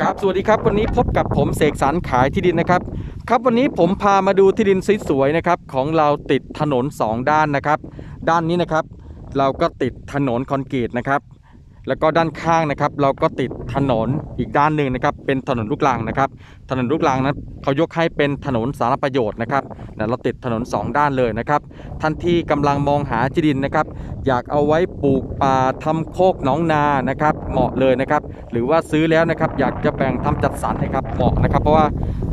ครับสวัสดีครับวันนี้พบกับผมเสกสรรขายที่ดินนะครับ ครับวันนี้ผมพามาดูที่ดินสวยๆนะครับของเราติดถนน 2 ด้านนะครับ ด้านนี้นะครับ เราก็ติดถนนคอนกรีตนะครับ แล้วก็ด้านข้างนะครับ เราก็ติดถนนอีกด้านหนึ่งนะครับ เป็นถนนลูกรังนะครับ ถนนลูกรังนั้นเขายกให้เป็นถนนสาธารประโยชน์นะครับนะเราติดถนน 2 ด้านเลยนะครับ ท่านที่กำลังมองหาที่ดินนะครับ อยากเอาไว้ปลูกป่าทำโคกหนองนานะครับ เหมาะเลยนะครับ หรือว่าซื้อแล้วนะครับ อยากจะแบ่งทำจัดสรรนะครับเหมาะนะครับ เพราะว่า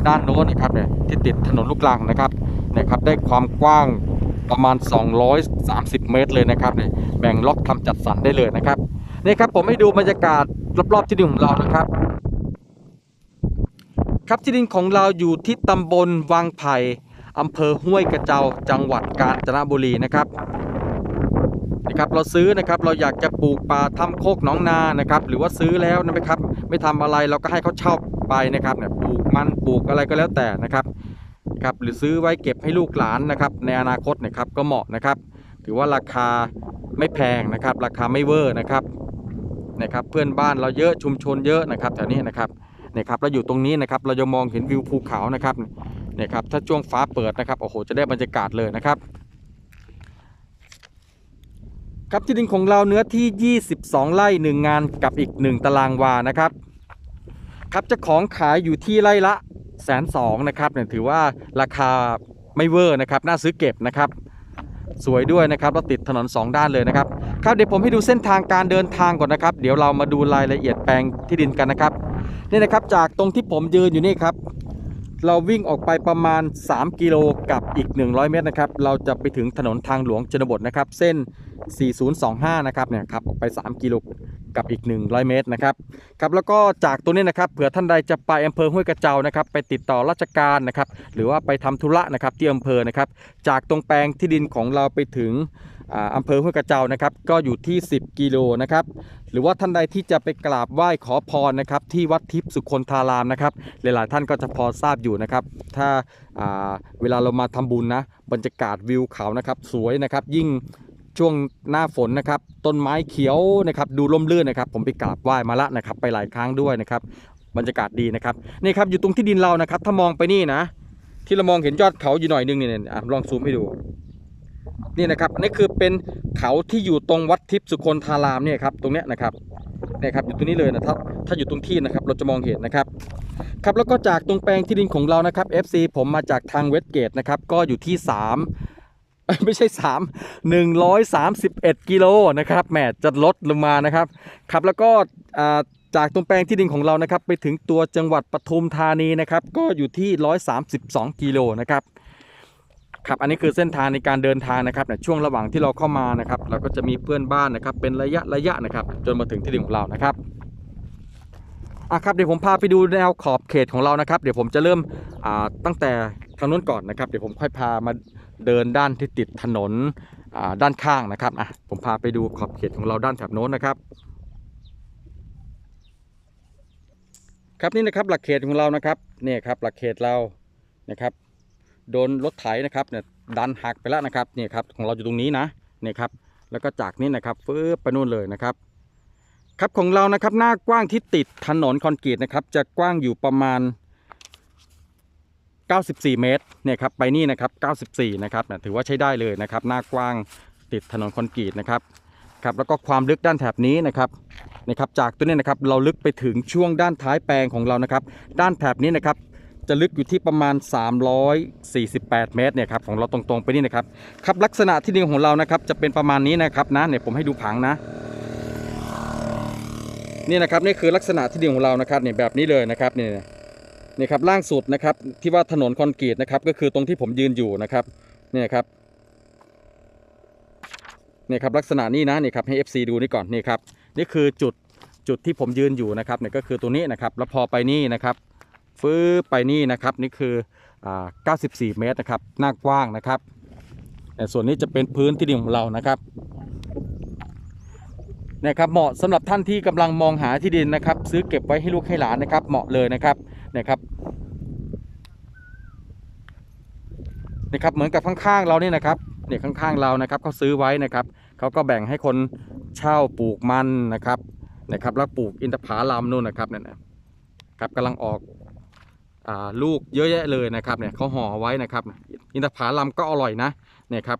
ด้านโน้นนะครับเนี่ยที่ติดถนนลูกรังนะครับเนี่ยครับได้ความกว้างประมาณ 230 เมตรเลยนะครับเนี่ยแบ่งล็อกทำจัดสรรได้เลยนะครับ นี่ครับผมให้ดูบรรยากาศรอบๆที่ดินของเรานะครับ ครับที่ดินของเราอยู่ที่ตำบลวังไผ่อำเภอห้วยกระเจ้าจังหวัดกาญจนบุรีนะครับนะครับเราซื้อนะครับเราอยากจะปลูกป่าทำโคกหนองนานะครับ หรือว่าซื้อแล้วนะครับ ไม่ทำอะไรเราก็ให้เขาเช่าไปนะครับเนี่ยปลูกมันปลูกอะไรก็แล้วแต่นะครับครับหรือซื้อไว้เก็บให้ลูกหลานนะครับ ในอนาคตนะครับก็เหมาะนะครับ ถือว่าราคาไม่แพงนะครับ ราคาไม่เวอร์นะครับ นะครับเพื่อนบ้านเราเยอะชุมชนเยอะนะครับแถวนี้นะครับเนี่ยครับเราอยู่ตรงนี้นะครับ เราจะมองเห็นวิวภูเขานะครับเนี่ยครับถ้าช่วงฟ้าเปิดนะครับโอ้โหจะได้บรรยากาศเลยนะครับ ครับที่ดินของเราเนื้อที่ 22 ไร่หนึ่งงานกับอีก 1 ตารางวานะครับ ครับเจ้าของขายอยู่ที่ไร่ละแสนสองนะครับเนี่ยถือว่าราคาไม่เวอร์นะครับน่าซื้อเก็บนะครับ สวยด้วยนะครับเราติดถนน 2 ด้านเลยนะครับครับเดี๋ยวผมให้ดูเส้นทางการเดินทางก่อนนะครับ เดี๋ยวเรามาดูรายละเอียดแปลงที่ดินกันนะครับนี่นะครับจากตรงที่ผมยืนอยู่นี่ครับ เราวิ่งออกไปประมาณ 3 กิโลกับอีก 100 เมตรนะครับ เราจะไปถึงถนนทางหลวงชนบทนะครับ เส้น 4025 นะครับเนี่ยครับออกไป 3 กิโลกับอีก 100 เมตรนะครับครับแล้วก็จากตัวนี้นะครับเผื่อท่านใดจะไปอำเภอห้วยกระเจ้านะครับไปติดต่อราชการนะครับหรือว่าไปทำธุระนะครับที่อำเภอนะครับจากตรงแปลงที่ดินของเราไปถึง อ่าอำเภอห้วยกระเจ้านะครับ ก็อยู่ที่ 10 กิโลนะครับ หรือว่าท่านใดที่จะไปกราบไหว้ขอพรนะครับ ที่วัดทิพย์สุคนธารามนะครับ หลายๆท่านก็จะพอทราบอยู่นะครับ ถ้าาเวลาเรามาทำบุญนะ บรรยากาศวิวเขานะครับ สวยนะครับ ยิ่งช่วงหน้าฝนนะครับ ต้นไม้เขียวนะครับ ดูร่มรื่นนะครับ ผมไปกราบไหว้มาละนะครับ ไปหลายครั้งด้วยนะครับ บรรยากาศดีนะครับ นี่ครับ อยู่ตรงที่ดินเรานะครับ ถ้ามองไปนี่นะ ที่เรามองเห็นยอดเขาอยู่หน่อยนึงเนี่ยลองซูมให้ดู นี่นะครับอันนี่คือเป็นเขาที่อยู่ตรงวัดทิพย์สุคนธารามเนี่ยครับตรงเนี้ยนะครับเนี่ยครับอยู่ตรงนี้เลยนะถ้าถ้าอยู่ตรงที่นะครับเราจะมองเห็นนะครับครับแล้วก็จากตรงแปลงที่ดินของเรานะครับ FC ผมมาจากทางเวสเกตนะครับก็อยู่ที่ 3 ไม่ใช่ 3 131 กิโลนะครับแหมจะลดลงมานะครับครับแล้วก็จากตรงแปลงที่ดินของเรานะครับไปถึงตัวจังหวัดปทุมธานีนะครับก็อยู่ที่ 132 กิโลนะครับ ครับอันนี้คือเส้นทางในการเดินทางนะครับเนี่ยช่วงระหว่างที่เราเข้ามานะครับ เราก็จะมีเพื่อนบ้านนะครับ เป็นระยะระยะนะครับ จนมาถึงที่ดินของเรานะครับอะครับเดี๋ยวผมพาไปดูแนวขอบเขตของเรานะครับ เดี๋ยวผมจะเริ่มอ่าตั้งแต่ทางนู้นก่อนนะครับ เดี๋ยวผมค่อยพามาเดินด้านที่ติดถนนอ่าด้านข้างนะครับอะผมพาไปดูขอบเขตของเราด้านแถบโน้นนะครับครับนี่นะครับหลักเขตของเรานะครับเนี่ยครับหลักเขตเรานะครับ โดนรถไถนะครับเนี่ยดันหักไปแล้วนะครับเนี่ยครับของเราอยู่ตรงนี้นะเนี่ยครับแล้วก็จากนี้นะครับฟื้บไปนู่นเลยนะครับ ครับของเรานะครับหน้ากว้างที่ติดถนนคอนกรีตนะครับ จะกว้างอยู่ประมาณ 94 เมตรเนี่ยครับไปนี่นะครับ 94 นะครับเนี่ยถือว่าใช้ได้เลยนะครับ หน้ากว้างติดถนนคอนกรีตนะครับครับแล้วก็ความลึกด้านแถบนี้นะครับนะครับจากตัวนี้นะครับเราลึกไปถึงช่วงด้านท้ายแปลงของเรานะครับ ด้านแถบนี้นะครับ จะลึกอยู่ที่ประมาณ 348 เมตรเนี่ยครับของเราตรงๆไปนี่นะครับครับลักษณะที่ดินของเรานะครับจะเป็นประมาณนี้นะครับนะเนี่ยผมให้ดูผังนะนี่นะครับนี่คือลักษณะที่ดินของเรานะครับเนี่ยแบบนี้เลยนะครับเนี่ยนี่ครับล่างสุดนะครับที่ว่าถนนคอนกรีตนะครับก็คือตรงที่ผมยืนอยู่นะครับเนี่ยครับเนี่ยครับลักษณะนี้นะนี่ครับให้ FC ดูนี่ก่อนนี่ครับนี่คือจุดจุดที่ผมยืนอยู่นะครับเนี่ยก็คือตัวนี้นะครับแล้วพอไปนี่นะครับ ฟื้บไปนี่นะครับ นี่คืออ94 เมตรนะครับ หน้ากว้างนะครับ แต่ส่วนนี้จะเป็นพื้นที่ดินของเรานะครับนะครับเหมาะสำหรับท่านที่กำลังมองหาที่ดินนะครับ ซื้อเก็บไว้ให้ลูกให้หลานนะครับ เหมาะเลยนะครับนะครับนะครับเหมือนกับข้างๆเราเนี่ยนะครับเนี่ยข้างๆเรานะครับเขาซื้อไว้นะครับเขาก็แบ่งให้คนเช่าปลูกมันนะครับนะครับ แล้วปลูกอินทผลัมนู่นนะครับนั่นนะครับกำลังออก ลูกเยอะแยะเลยนะครับเนี่ยเขาห่อไว้นะครับ อินทผลัมก็อร่อยนะเนี่ยครับ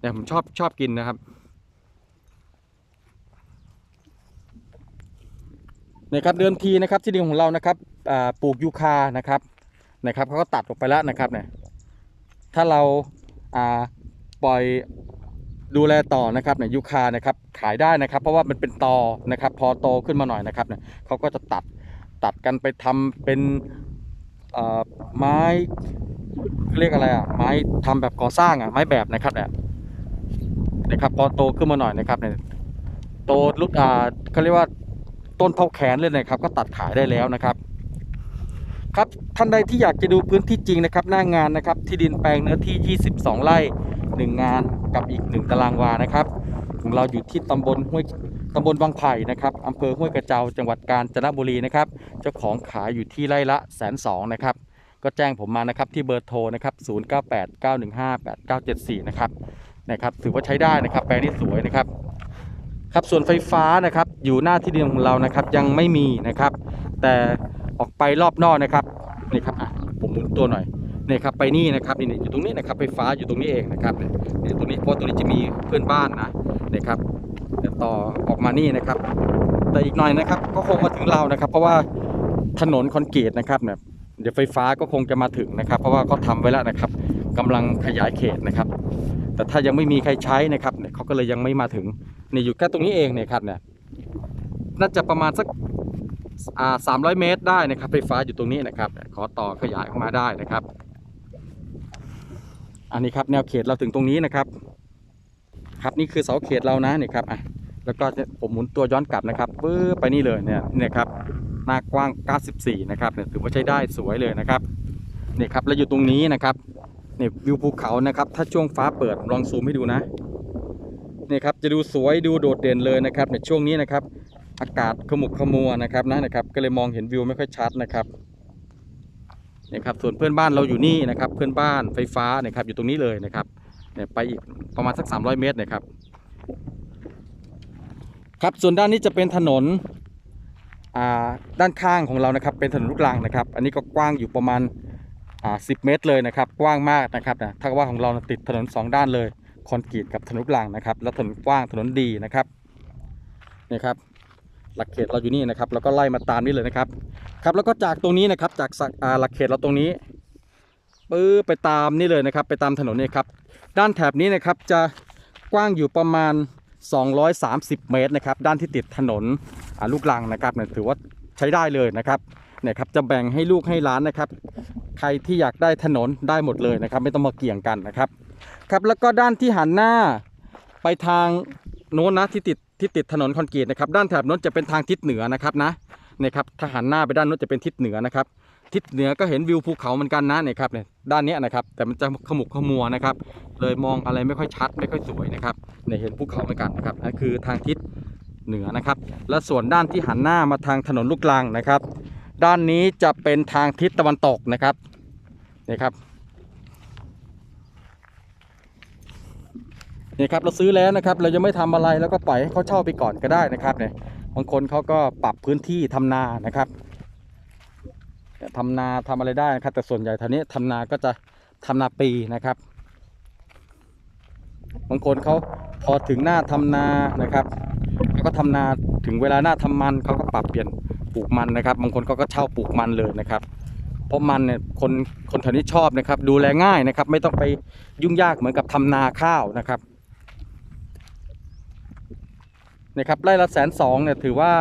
เนี่ยผมชอบชอบกินนะครับเนี่ยครับเดิมทีนะครับที่ดินของเรานะครับปลูกยูคานะครับนะครับเขาก็ตัดออกไปแล้วนะครับเนี่ยถ้าเราปล่อยดูแลต่อนะครับเนี่ยยูคานะครับขายได้นะครับ เพราะว่ามันเป็นตอนะครับ พอโตขึ้นมาหน่อยนะครับเนี่ยเขาก็จะตัดตัดกันไปทำเป็น ไม้เรียกอะไรอะไม้ทำแบบก่อสร้างอะไม้แบบนะครับเนี่ยนะครับพอโตขึ้นมาหน่อยนะครับเนี่ยโตลุดอ่าเขาเรียกว่าต้นเท่าแขนเลยนะครับ ก็ตัดขายได้แล้วนะครับ ครับท่านใดที่อยากจะดูพื้นที่จริงนะครับ หน้างานนะครับ ที่ดินแปลงเนื้อที่ 22 ไร่หนึ่งงานกับอีกหนึ่งตารางวานะครับ ของเราอยู่ที่ตำบลห้วย ตำบลบางไผ่นะครับอำเภอห้วยกระเจ้าจังหวัดกาญจนบุรีนะครับ เจ้าของขายอยู่ที่ไร่ละแสนสองนะครับ ก็แจ้งผมมานะครับที่เบอร์โทรนะครับ0989158974 นะครับนะครับ ถือว่าใช้ได้นะครับ แปลงนี้สวยนะครับครับส่วนไฟฟ้านะครับอยู่หน้าที่ดินของเรานะครับยังไม่มีนะครับ แต่ออกไปรอบนอกนะครับนี่ครับอะผมหมุนตัวหน่อยนี่ครับไปนี่นะครับนี่อยู่ตรงนี้นะครับไฟฟ้าอยู่ตรงนี้เองนะครับเนี่ยตรงนี้เพราะตรงนี้จะมีเพื่อนบ้านนะนี่ครับ ต่อออกมานี่นะครับ แต่อีกหน่อยนะครับ ก็คงมาถึงเรานะครับ เพราะว่าถนนคอนกรีตนะครับเนี่ยเดี๋ยวไฟฟ้าก็คงจะมาถึงนะครับ เพราะว่าเขาทำไว้แล้วนะครับกำลังขยายเขตนะครับ แต่ถ้ายังไม่มีใครใช้นะครับเนี่ยเขาก็เลยยังไม่มาถึงนี่อยู่แค่ตรงนี้เองเนี่ยครับเนี่ยน่าจะประมาณสักอ่าสามร้อยเมตรได้นะครับ ไฟฟ้าอยู่ตรงนี้นะครับ ขอต่อขยายออกมาได้นะครับ อันนี้ครับแนวเขตเราถึงตรงนี้นะครับ ครับนี่คือเสาเขตเรานะนี่ครับอะ แล้วก็ผมหมุนตัวย้อนกลับนะครับปื้อไปนี่เลยเนี่ยเนี่ยครับหน้ากว้าง 94 นะครับเนี่ยถือว่าใช้ได้สวยเลยนะครับนี่ครับแล้วอยู่ตรงนี้นะครับเนี่ยวิวภูเขานะครับ ถ้าช่วงฟ้าเปิดลองซูมให้ดูนะนี่ครับจะดูสวยดูโดดเด่นเลยนะครับในช่วงนี้นะครับ อากาศขมุกขมัวนะครับนะนะครับ ก็เลยมองเห็นวิวไม่ค่อยชัดนะครับนี่ครับส่วนเพื่อนบ้านเราอยู่นี่นะครับ เพื่อนบ้านไฟฟ้านะครับอยู่ตรงนี้เลยนะครับเนี่ยไปอีกประมาณสัก 300 เมตรนะครับ ครับส่วนด้านนี้จะเป็นถนนอ่าด้านข้างของเรานะครับเป็นถนนลูกรังนะครับ อันนี้ก็กว้างอยู่ประมาณอ่า10เมตรเลยนะครับ กว้างมากนะครับนะถ้าว่าของเราติดถนน 2 ด้านเลยคอนกรีตกับถนนลูกรังนะครับแล้วถนนกว้างถนนดีนะครับนี่ครับหลักเขตเราอยู่นี่นะครับแล้วก็ไล่มาตามนี้เลยนะครับครับแล้วก็จากตรงนี้นะครับจากสักอ่าหลักเขตเราตรงนี้ปื้อไปตามนี่เลยนะครับ ไปตามถนนนี่ครับด้านแถบนี้นะครับจะกว้างอยู่ประมาณ 230 เมตรนะครับด้านที่ติดถนนลูกลังนะครับเนี่ยถือว่าใช้ได้เลยนะครับเนี่ยครับจะแบ่งให้ลูกให้ร้านนะครับ ใครที่อยากได้ถนนได้หมดเลยนะครับ ไม่ต้องมาเกี่ยงกันนะครับครับแล้วก็ด้านที่หันหน้าไปทางโน้นนะที่ติดที่ติดถนนคอนกรีตนะครับด้านแถบโน้นจะเป็นทางทิศเหนือนะครับนะเนี่ยครับถ้าหันหน้าไปด้านโน้นจะเป็นทิศเหนือนะครับ ทิศเหนือก็เห็นวิวภูเขาเหมือนกันนะเนี่ยครับเนี่ยด้านนี้นะครับแต่มันจะขมุกขมัวนะครับ เลยมองอะไรไม่ค่อยชัดไม่ค่อยสวยนะครับเนี่ยเห็นภูเขาเหมือนกันนะครับนั่นคือทางทิศเหนือนะครับ และส่วนด้านที่หันหน้ามาทางถนนลูกลังนะครับ ด้านนี้จะเป็นทางทิศตะวันตกนะครับนี่ครับนี่ครับเราซื้อแล้วนะครับ เรายังไม่ทำอะไรแล้วก็ปล่อยให้เขาเช่าไปก่อนก็ได้นะครับเนี่ยบางคนเขาก็ปรับพื้นที่ทำนานะครับ ทำนาทำอะไรได้นะครับ แต่ส่วนใหญ่ท่านี้ทำนาก็จะทำนาปีนะครับบางคนเขาพอถึงหน้าทำนานะครับเขาก็ทำนาถึงเวลาหน้าทำมันเขาก็ปรับเปลี่ยนปลูกมันนะครับบางคนเขาก็เช่าปลูกมันเลยนะครับ เพราะมันเนี่ยคนคนแถวนี้ชอบนะครับ ดูแลง่ายนะครับ ไม่ต้องไปยุ่งยากเหมือนกับทำนาข้าวนะครับนะครับไร่ละแสนสองเนี่ยถือว่า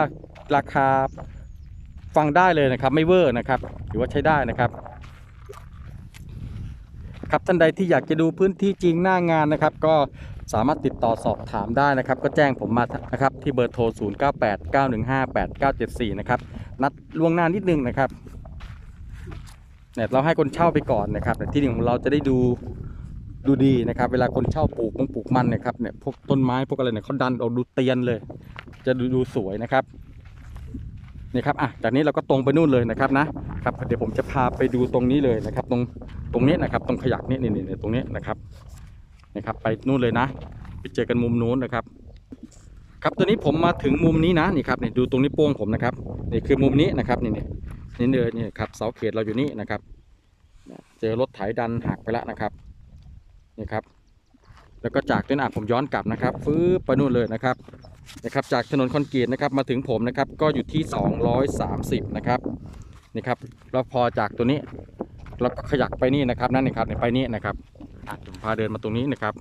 ราคา ฟังได้เลยนะครับ ไม่เวอร์นะครับถือว่าใช้ได้นะครับ ครับท่านใดที่อยากจะดูพื้นที่จริงหน้างานนะครับ ก็สามารถติดต่อสอบถามได้นะครับ ก็แจ้งผมมานะครับ ที่เบอร์โทร 0 9 8 9 1 5 8 9 7 4 นะครับ นัดล่วงหน้านิดนึงนะครับเนี่ยเราให้คนเช่าไปก่อนนะครับแต่ที่ดินของเราจะได้ดูดูดีนะครับ เวลาคนเช่าปลูกมงปลูกมันนะครับเนี่ยพวกต้นไม้พวกอะไรเนี่ยเขาดันออกดูเตียนเลย จะดูดูสวยนะครับ นี่ครับอะจากนี้เราก็ตรงไปนู่นเลยนะครับนะครับเดี๋ยวผมจะพาไปดูตรงนี้เลยนะครับ ตรงตรงนี้นะครับ ตรงขยักนี่นี่นี่ตรงนี้นะครับนะครับ ไปนู่นเลยนะไปเจอกันมุมนู้นนะครับ ครับตอนนี้ผมมาถึงมุมนี้นะนี่ครับนี่ดูตรงนี้โป้งผมนะครับนี่คือมุมนี้นะครับนี่นี่นี่เนินนี่ครับเสาเขตเราอยู่นี่นะครับ เจอรถไถดันหักไปแล้วนะครับนี่ครับ แล้วก็จากต้นอะผมย้อนกลับนะครับฟื้นไปนู่นเลยนะครับนะครับจากถนนคอนกรีตนะครับมาถึงผมนะครับก็อยู่ที่ 230 นะครับนี่ครับแล้วพอจากตัวนี้เราก็ขยักไปนี่นะครับนั่นนี่ครับไปนี่นะครับผมพาเดินมาตรงนี้นะครับ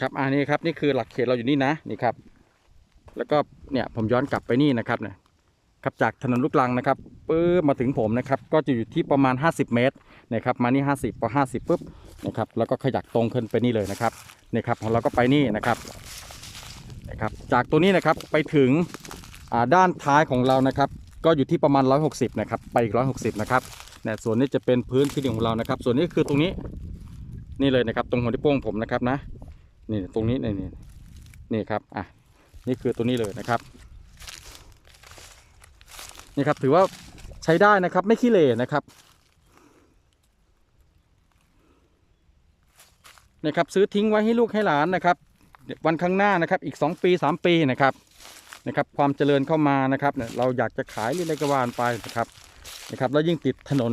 ครับอันนี้ครับนี่คือหลักเขตเราอยู่นี่นะนี่ครับ แล้วก็เนี่ยผมย้อนกลับไปนี่นะครับเนี่ย ครับจากถนนลูกลังนะครับปื๊บมาถึงผมนะครับก็จะอยู่ที่ประมาณ 50 เมตรนะครับมานี่ 50พอ50ปุ๊บนะครับแล้วก็ขยักตรงขึ้นไปนี่เลยนะครับนี่ครับของเราก็ไปนี่นะครับนะครับ จากตัวนี้นะครับไปถึงอ่าด้านท้ายของเรานะครับ ก็อยู่ที่ประมาณ 160นะครับไปอีก 160นะครับเนี่ยส่วนนี้จะเป็นพื้นที่ดินของเรานะครับ ส่วนนี้คือตรงนี้นี่เลยนะครับ ตรงหัวที่โป้งผมนะครับนะนี่ตรงนี้นี่นี่นี่ครับอะนี่คือตัวนี้เลยนะครับ นี่ครับถือว่าใช้ได้นะครับไม่ขี้เหร่นะครับนะครับซื้อทิ้งไว้ให้ลูกให้หลานนะครับ วันข้างหน้านะครับอีก 2 ปี 3 ปีนะครับนะครับ ความเจริญเข้ามานะครับเนี่ยเราอยากจะขายหรืออะไรก็ว่านไปนะครับนะครับแล้วยิ่งติดถนน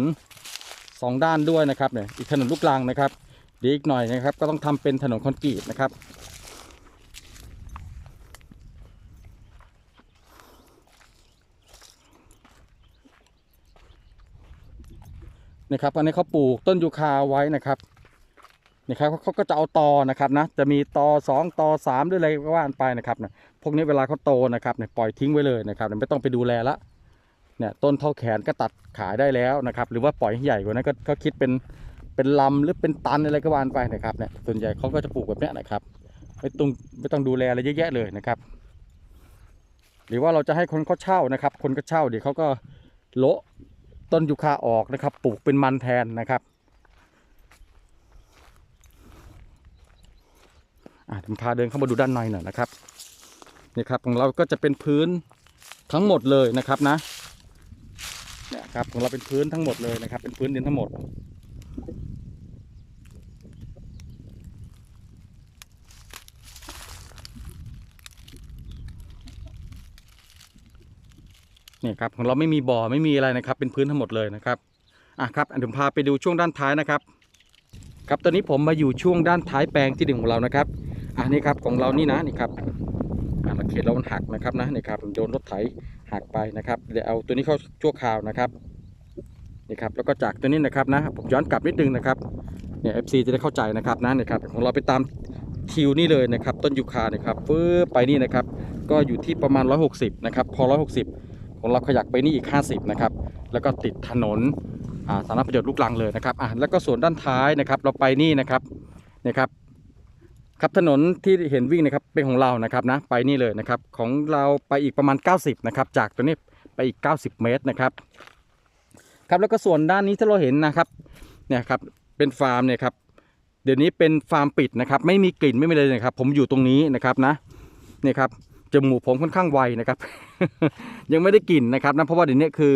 สองด้านด้วยนะครับเนี่ยอีกถนนลูกรังนะครับเดี๋ยวอีกหน่อยนะครับ ก็ต้องทำเป็นถนนคอนกรีตนะครับ นะครับอันนี้เขาปลูกต้นยูคาไว้นะครับนี่ครับเขาก็จะเอาตอนะครับนะจะมีตอสองตอสามหรืออะไรก็ว่ากันไปนะครับนี่ยพวกนี้เวลาเขาโตนะครับเนี่ยปล่อยทิ้งไว้เลยนะครับไม่ต้องไปดูแลละเนี่ยต้นเท่าแขนก็ตัดขายได้แล้วนะครับ หรือว่าปล่อยให้ใหญ่กว่านั้นก็ก็คิดเป็นเป็นลำหรือเป็นตันอะไรก็ว่านไปนะครับเนี่ยส่วนใหญ่เขาก็จะปลูกแบบนี้นะครับไม่ต้องไม่ต้องดูแลอะไรเยอะแยะเลยนะครับ หรือว่าเราจะให้คนเขาเช่านะครับ คนก็เช่าเดี๋ยวเขาก็โละ ต้นยูคาออกนะครับ ปลูกเป็นมันแทนนะครับอะผมพาเดินเข้ามาดูด้านในหน่อยนะครับนี่ครับของเราก็จะเป็นพื้นทั้งหมดเลยนะครับนะเนี่ยครับของเราเป็นพื้นทั้งหมดเลยนะครับ เป็นพื้นดินทั้งหมด นี่ครับของเราไม่มีบ่อไม่มีอะไรนะครับ เป็นพื้นทั้งหมดเลยนะครับอะครับอันผมพาไปดูช่วงด้านท้ายนะครับ ครับตอนนี้ผมมาอยู่ช่วงด้านท้ายแปลงที่หนึ่งของเรานะครับอะนี่ครับของเรานี่นะนี่ครับอะเราเขตเรามันหักนะครับนะนี่ครับโดนรถไถหักไปนะครับเดี๋ยวเอาตัวนี้เข้าชั่วคราวนะครับนี่ครับแล้วก็จากตัวนี้นะครับนะผมย้อนกลับนิดนึงนะครับเนี่ย FC จะได้เข้าใจนะครับนะนี่ครับของเราไปตามทิวนี่เลยนะครับ ต้นยูคาเนี่ยครับฟื้บไปนี่นะครับ ก็อยู่ที่ประมาณ 160นะครับพอ160 เราขยักไปนี่อีก 50นะครับแล้วก็ติดถนนาสารประโยชน์ลูกลังเลยนะครับอะแล้วก็ส่วนด้านท้ายนะครับเราไปนี่นะครับนะครับครับถนนที่เห็นวิ่งนะครับเป็นของเรานะครับนะไปนี่เลยนะครับของเราไปอีกประมาณ 90นะครับจากตัวนี้ไปอีก 90 เมตรนะครับครับแล้วก็ส่วนด้านนี้ที่เราเห็นนะครับเนี่ยครับเป็นฟาร์มเนี่ยครับเดี๋ยวนี้เป็นฟาร์มปิดนะครับไม่มีกลิ่นไม่มีเลยนะครับผมอยู่ตรงนี้นะครับนะนี่ครับ จมูกผมค่อนข้างไวนะครับ ยังไม่ได้กลิ่นนะครับนะเพราะว่าเดี๋ยวนี้คือ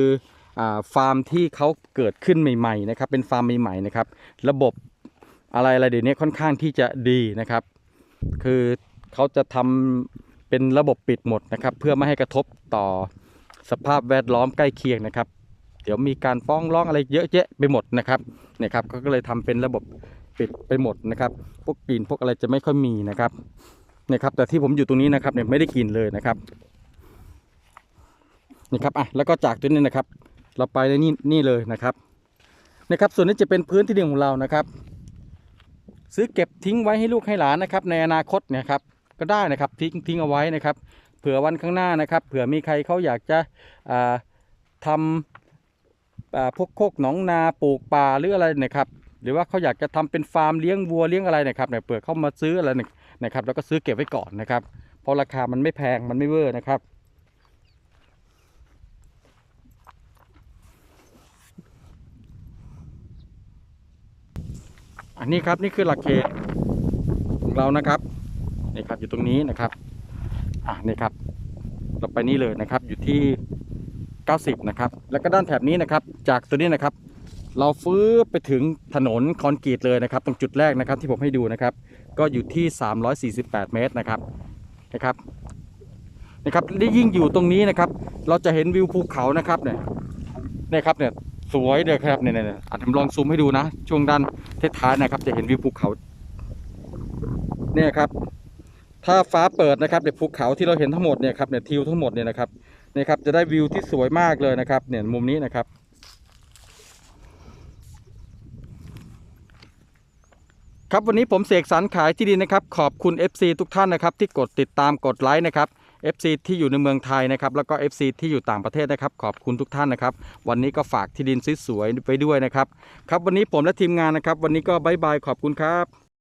อฟาร์มที่เขาเกิดขึ้นใหม่ๆนะครับเป็นฟาร์มใหม่ๆนะครับระบบอะไรอะไรเดี๋ยวนี้ค่อนข้างที่จะดีนะครับ คือเขาจะทำเป็นระบบปิดหมดนะครับ เพื่อไม่ให้กระทบต่อสภาพแวดล้อมใกล้เคียงนะครับ เดี๋ยวมีการฟ้องร้องอะไรเยอะแยะไปหมดนะครับเนี่ยครับก็เลยทำเป็นระบบปิดไปหมดนะครับ พวกกลิ่นพวกอะไรจะไม่ค่อยมีนะครับ นี่ยครับแต่ที่ผมอยู่ตรงนี้นะครับเนี่ยไม่ได้กลิ่นเลยนะครับนี่ครับอะแล้วก็จากตัวนี้นะครับ เราไปในนี่นี่เลยนะครับนะครับ ส่วนนี้จะเป็นพื้นที่ดินของเรานะครับ ซื้อเก็บทิ้งไว้ให้ลูกให้หลานนะครับ ในอนาคตเนี่ยครับก็ได้นะครับทิ้งทิ้งเอาไว้นะครับ เผื่อวันข้างหน้านะครับ เผื่อมีใครเขาอยากจะอ่าทำอ่าพวกโคกหนองนาปลูกป่าหรืออะไรนะครับ หรือว่าเขาอยากจะทำเป็นฟาร์มเลี้ยงวัวเลี้ยงอะไรนะครับเนี่ยเผื่อเข้ามาซื้ออะไรเนี่ย นะครับ แล้วก็ซื้อเก็บไว้ก่อนนะครับ เพราะราคามันไม่แพงมันไม่เวอร์นะครับอันนี้ครับนี่คือหลักเขตของเรานะครับนี่ครับอยู่ตรงนี้นะครับอ่านี่ครับ เราไปนี่เลยนะครับอยู่ที่ 90 นะครับ แล้วก็ด้านแถบนี้นะครับ จากตัวนี้นะครับ เราฟื้นไปถึงถนนคอนกรีตเลยนะครับ ตรงจุดแรกนะครับที่ผมให้ดูนะครับ ก็อยู่ที่ 348 เมตรนะครับนะครับนะครับได้ยิ่งอยู่ตรงนี้นะครับ เราจะเห็นวิวภูเขานะครับเนี่ยนี่ยครับเนี่ยสวยเลยครับเนี่ยเนี่ยอาจจะลองซูมให้ดูนะ ช่วงด้านท้ายๆนะครับ จะเห็นวิวภูเขาเนี่ยครับ ถ้าฟ้าเปิดนะครับเนี่ยภูเขาที่เราเห็นทั้งหมดเนี่ยครับเนี่ยทิวทั้งหมดเนี่ยนะครับเนี่ยครับจะได้วิวที่สวยมากเลยนะครับ เนี่ยมุมนี้นะครับ ครับวันนี้ผมเสกสรรขายที่ดินนะครับ ขอบคุณ FC ทุกท่านนะครับ ที่กดติดตามกดไลค์นะครับ FC ที่อยู่ในเมืองไทยนะครับ แล้วก็ FC ที่อยู่ต่างประเทศนะครับ ขอบคุณทุกท่านนะครับ วันนี้ก็ฝากที่ดินสวยๆไปด้วยนะครับ ครับวันนี้ผมและทีมงานนะครับ วันนี้ก็บายบายขอบคุณครับ